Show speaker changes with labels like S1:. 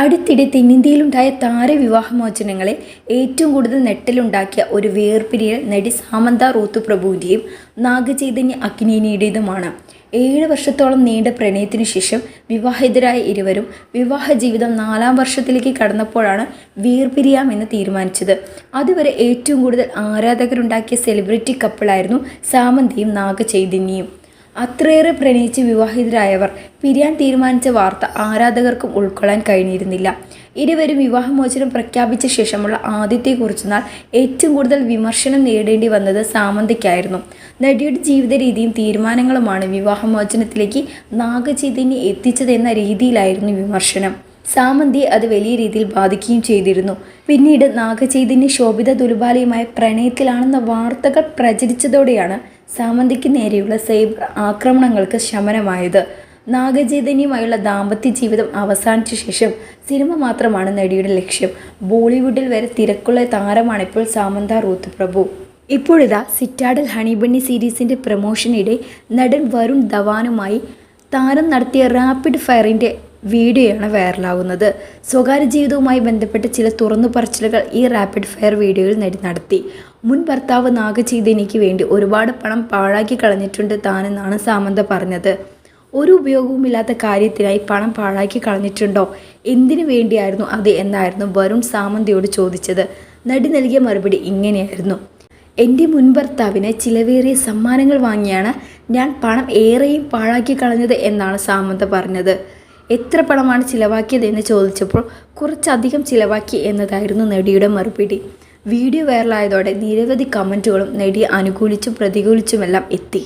S1: അടുത്തിടെ തെന്നിന്ത്യയിലുണ്ടായ താരവിവാഹമോചനങ്ങളെ ഏറ്റവും കൂടുതൽ നെട്ടലുണ്ടാക്കിയ ഒരു വേർപിരിയൽ നടി സാമന്ത റോത്തു പ്രഭുവിന്റെയും നാഗചൈതന്യ അഗ്നിനിയുടേതുമാണ് ഏഴ് വർഷത്തോളം നീണ്ട പ്രണയത്തിനു ശേഷം വിവാഹിതരായ ഇരുവരും വിവാഹ ജീവിതം നാലാം വർഷത്തിലേക്ക് കടന്നപ്പോഴാണ് വീർപിരിയാമെന്ന് തീരുമാനിച്ചത്. അതുവരെ ഏറ്റവും കൂടുതൽ ആരാധകരുണ്ടാക്കിയ സെലിബ്രിറ്റി കപ്പിളായിരുന്നു സാമന്തയും നാഗചൈതന്യയും. അത്രയേറെ പ്രണയിച്ച് വിവാഹിതരായവർ പിരിയാൻ തീരുമാനിച്ച വാർത്ത ആരാധകർക്കും ഉൾക്കൊള്ളാൻ കഴിഞ്ഞിരുന്നില്ല. ഇരുവരും വിവാഹമോചനം പ്രഖ്യാപിച്ച ശേഷമുള്ള ആദ്യത്തെ കുറച്ചുനാൾ ഏറ്റവും കൂടുതൽ വിമർശനം നേടേണ്ടി വന്നത് സാമന്തയ്ക്കായിരുന്നു. നടിയുടെ ജീവിത രീതിയും തീരുമാനങ്ങളുമാണ് വിവാഹമോചനത്തിലേക്ക് നാഗചൈതന്യം എത്തിച്ചതെന്ന രീതിയിലായിരുന്നു വിമർശനം. സാമന്തിയെ അത് വലിയ രീതിയിൽ ബാധിക്കുകയും ചെയ്തിരുന്നു. പിന്നീട് നാഗചൈതന്യ ശോഭിത ദുലുബാലയുമായ പ്രണയത്തിലാണെന്ന വാർത്തകൾ പ്രചരിച്ചതോടെയാണ് സാമന്തിക്ക് നേരെയുള്ള സൈബർ ആക്രമണങ്ങൾക്ക് ശമനമായത്. നാഗചൈതന്യമായുള്ള ദാമ്പത്യ ജീവിതം അവസാനിച്ച ശേഷം സിനിമ മാത്രമാണ് നടിയുടെ ലക്ഷ്യം. ബോളിവുഡിൽ വരെ തിരക്കുള്ള താരമാണ് ഇപ്പോൾ സാമന്ത റൂത്ത് പ്രഭു. ഇപ്പോഴിതാ സിറ്റാഡൽ ഹണിബണ്ണി സീരീസിന്റെ പ്രൊമോഷനിടെ നടൻ വരുൺ ധവാനുമായി താരം നടത്തിയ റാപ്പിഡ് ഫയറിന്റെ വീഡിയോയാണ് വൈറലാകുന്നത് സ്വകാര്യ ജീവിതവുമായി ബന്ധപ്പെട്ട് ചില തുറന്നു പറച്ചിലുകൾ ഈ റാപ്പിഡ് ഫയർ വീഡിയോയിൽ നേടി നടത്തി. മുൻ ഭർത്താവ് നാഗചൈതന്യയ്ക്ക് വേണ്ടി ഒരുപാട് പണം പാഴാക്കി കളഞ്ഞിട്ടുണ്ട് താനെന്നാണ് സാമന്ത പറഞ്ഞത്. ഒരു ഉപയോഗവുമില്ലാത്ത കാര്യത്തിനായി പണം പാഴാക്കി കളഞ്ഞിട്ടുണ്ടോ? എന്തിനു വേണ്ടിയായിരുന്നു അത് എന്നായിരുന്നു വരുൺ സാമന്തയോട് ചോദിച്ചത്. നടി നൽകിയ മറുപടി ഇങ്ങനെയായിരുന്നു. എന്റെ മുൻ ഭർത്താവിന് ചിലവേറിയ സമ്മാനങ്ങൾ വാങ്ങിയാണ് ഞാൻ പണം ഏറെയും പാഴാക്കി കളഞ്ഞത് എന്നാണ് സാമന്ത പറഞ്ഞത്. എത്ര പണമാണ് ചിലവാക്കിയതെന്ന് ചോദിച്ചപ്പോൾ കുറച്ചധികം ചിലവാക്കി എന്നതായിരുന്നു നടിയുടെ മറുപടി. വീഡിയോ വൈറലായതോടെ നിരവധി കമന്റുകളും നടിയെ അനുകൂലിച്ചും പ്രതികൂലിച്ചുമെല്ലാം എത്തി.